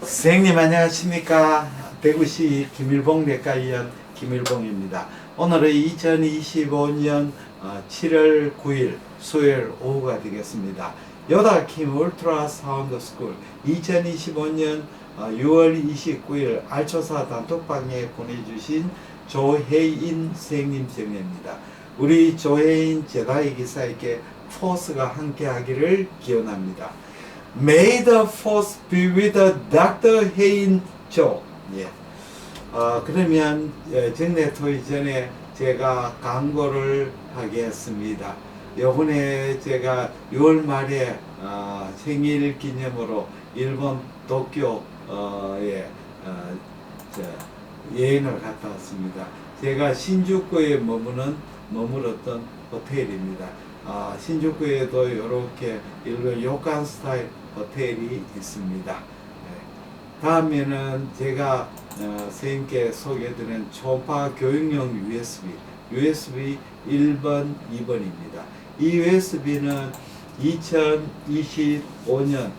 선생님 안녕하십니까? 대구시 김일봉 내과의원 김일봉입니다. 오늘은 2025년 7월 9일 수요일 오후가 되겠습니다. 요다킴 울트라 사운드 스쿨 2025년 6월 29일 알초사 단톡방에 보내주신 조혜인 선생님 정례입니다. 우리 조혜인 제다의 기사에게 포스가 함께 하기를 기원합니다 May the force be with Dr. 해인 조. 예. 어, 그러면 예, 정례 토이 전에 제가 광고를 하겠습니다. 요번에 제가 6월 말에 어, 생일 기념으로 일본 도쿄에 어, 저, 여행을 갔다 왔습니다. 제가 신주쿠에 머무는 머물었던 호텔입니다. 아, 신주쿠에도 이렇게 일본 요칸 스타일 호텔이 있습니다. 네. 다음에는 제가 어, 선생님께 소개해드린 초음파 교육용 USB, USB 1번, 2번입니다. 이 USB는 2025년,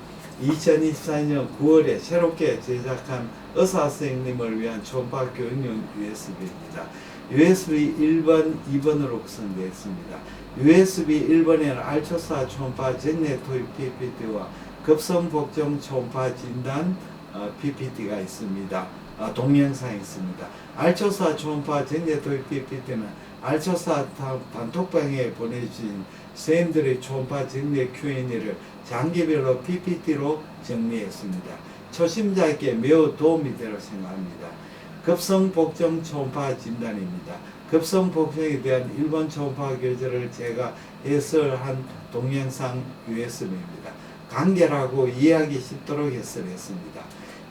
2024년 9월에 새롭게 제작한 의사 선생님을 위한 초음파 교육용 USB입니다. USB 1번, 2번으로 구성되어 있습니다. USB 1번에는 알초사 초음파 전내 토입 PPT와 급성 복종 초음파 진단 어, PPT가 있습니다. 어, 동영상이 있습니다. 알초사 초음파 전내 토입 PPT는 알초사 단- 단톡방에 보내주신 선생님들의 초음파 전내 Q&A를 장기별로 PPT로 정리했습니다. 초심자에게 매우 도움이 되리라 생각합니다. 급성 복종 초음파 진단입니다. 급성 복종에 대한 일본 초음파 교재를 제가 해설한 동영상 USB입니다. 간결하고 이해하기 쉽도록 해설했습니다.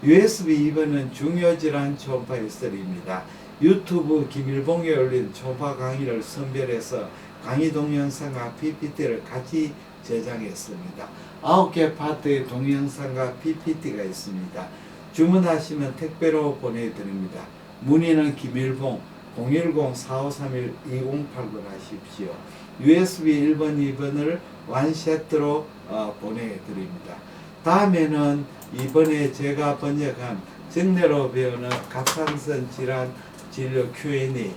USB 2번은 중요질환 초음파 해설입니다. 유튜브 김일봉에 올린 초음파 강의를 선별해서 강의 동영상과 PPT를 같이 제작했습니다. 아홉 개 파트의 동영상과 PPT가 있습니다. 주문하시면 택배로 보내드립니다. 문의는 김일봉 010-4531-2089 하십시오. USB 1번, 2번을 완세트로 어, 보내드립니다. 다음에는 이번에 제가 번역한 정례로 배우는 갑상선 질환 진료 Q&A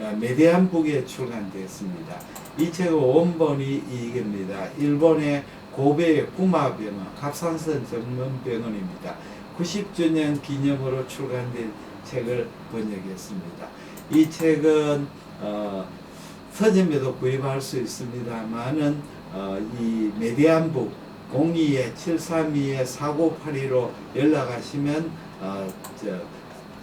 어, 메디안북에 출간되었습니다. 이 책의 원본이 이겁니다. 일본의 고베 구마병원 갑상선 전문 병원입니다. 90주년 기념으로 출간된 책을 번역했습니다. 이 책은 어, 서점에도 구입할 수 있습니다만은 어, 이 메디안북 02-732-4982로 연락하시면 어, 저,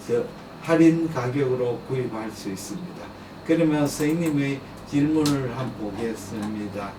저 할인 가격으로 구입할 수 있습니다. 그러면 선생님의 질문을 한번 보겠습니다.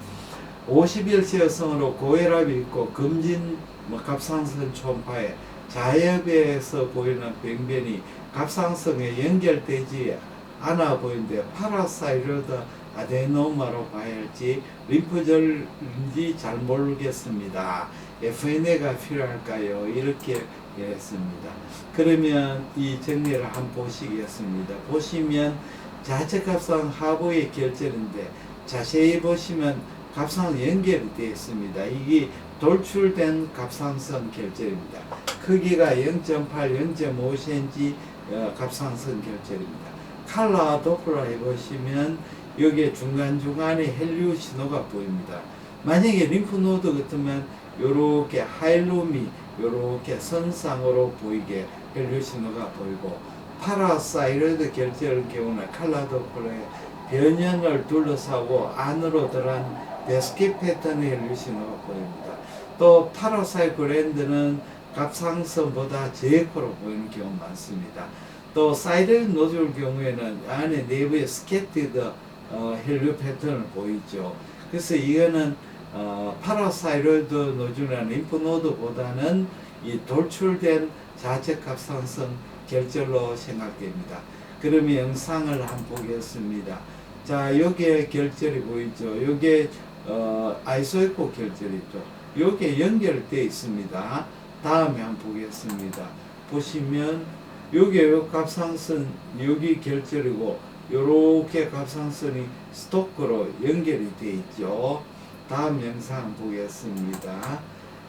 51세 여성으로 고혈압이 있고 금진 뭐 갑상선 초음파에 자협에서 보이는 병변이 갑상선에 연결되지 않아 보이는데 파라사이로드 아데노마로 봐야 할지 림프절인지 잘 모르겠습니다. FNA가 필요할까요? 이렇게 했습니다. 그러면 이 정리를 한번 보시겠습니다. 보시면 자체 갑상 하부의 결절인데 자세히 보시면 갑상 연결이 되어 있습니다. 이게 돌출된 갑상선 결절입니다. 크기가 0.8, 0.5cm 어, 갑상선 결절입니다. 칼라 도플러 해보시면 여기에 중간중간에 헬류 신호가 보입니다. 만약에 림프노드 같으면 요렇게 하일룸이 요렇게 선상으로 보이게 헬류 신호가 보이고 파라사이로이드 결절 경우는 칼라 도플러의 변형을 둘러싸고 안으로 들어간 베스킷 패턴의 헬류 신호가 보입니다. 또 파라사이 그랜드는 갑상선보다 제코로 보이는 경우 많습니다. 또 사이드 노즐 경우에는 안에 내부에 스케티드 어, 헬류 패턴을 보이죠. 그래서 이거는 어, 파라사이로이드 노즐이나 림프노드보다는 이 돌출된 자체 갑상선 결절로 생각됩니다. 그러면 영상을 한번 보겠습니다. 자, 여기에 결절이 보이죠. 여기에 어, 아이소에코 결절이죠. 여기에 연결되어 있습니다. 다음에 한번 보겠습니다. 보시면 여기에 요 갑상선 여기 결절이고 요렇게 갑상선이 스토크로 연결이 되어 있죠. 다음 영상 보겠습니다.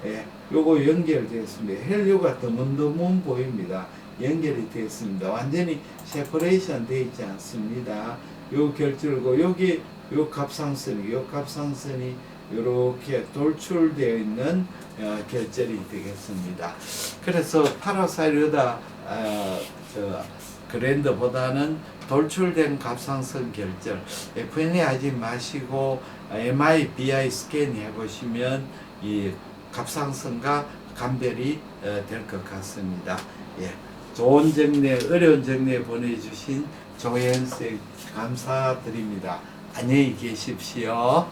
예, 요거 연결되었습니다. 헬류가 드문드문 보입니다. 연결이 되었습니다. 완전히 세퍼레이션 되어 있지 않습니다. 요 결절고 여기 요 갑상선이 요 갑상선이 이렇게 돌출되어 있는 어, 결절이 되겠습니다. 그래서 파라사이르다 어, 저 그랜드보다는 돌출된 갑상선 결절 FNA 하지 마시고 MI, BI 스캔 해보시면 이 갑상선과 감별이 어, 될것 같습니다. 예, 좋은 정례, 어려운 정례 보내주신 조혜연 쌤 감사드립니다. 안녕히 계십시오.